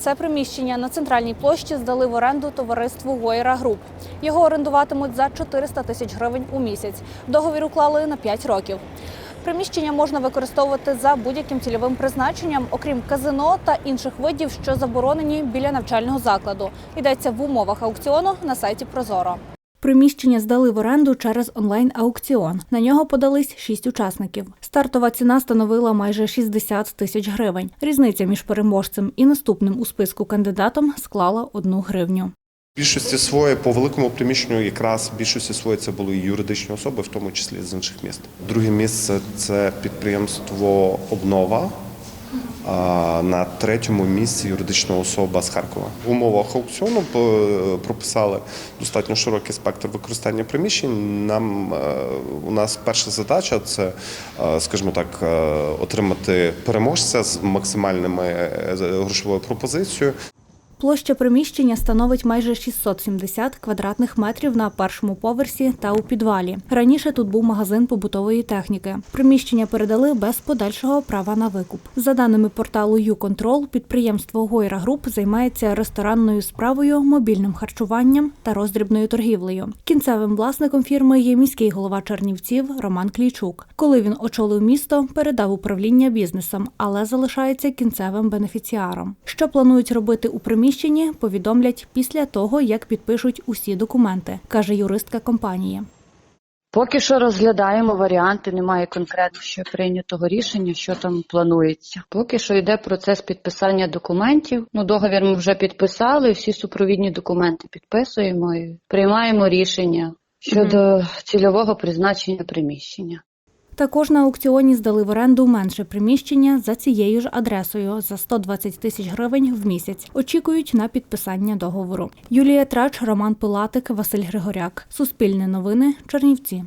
Це приміщення на центральній площі здали в оренду товариству Гойра Груп. Його орендуватимуть за 400 тисяч гривень у місяць. Договір уклали на 5 років. Приміщення можна використовувати за будь-яким цільовим призначенням, окрім казино та інших видів, що заборонені біля навчального закладу. Йдеться в умовах аукціону на сайті Прозоро. Приміщення здали в оренду через онлайн-аукціон. На нього подались шість учасників. Стартова ціна становила майже 60 тисяч гривень. Різниця між переможцем і наступним у списку кандидатом склала одну гривню. більшості своє по великому приміщенню, якраз більшості своє це були юридичні особи, в тому числі з інших міст. Друге місце це підприємство Обнова. На третьому місці юридична особа з Харкова. В умовах аукціону е, прописали достатньо широкий спектр використання приміщень. Нам е, у нас перша задача це, е, скажімо так, отримати переможця з максимальними грошовою пропозицією. Площа приміщення становить майже 670 квадратних метрів на першому поверсі та у підвалі. Раніше тут був магазин побутової техніки. Приміщення передали без подальшого права на викуп. За даними порталу «Юконтрол», підприємство Гойра Груп займається ресторанною справою, мобільним харчуванням та роздрібною торгівлею. Кінцевим власником фірми є міський голова Чернівців Роман Клійчук. Коли він очолив місто, передав управління бізнесом, але залишається кінцевим бенефіціаром. Що планують робити у приміщенні, повідомлять після того, як підпишуть усі документи, каже юристка компанії. Поки що розглядаємо варіанти, немає конкретно ще прийнятого рішення, що там планується. Поки що йде процес підписання документів. Ну, договір ми вже підписали, всі супровідні документи підписуємо і приймаємо рішення щодо цільового призначення приміщення. Також на аукціоні здали в оренду менше приміщення за цією ж адресою за 120 тисяч гривень в місяць. Очікують на підписання договору. Юлія Трач, Роман Пилатик, Василь Григоряк. Суспільне новини. Чернівці.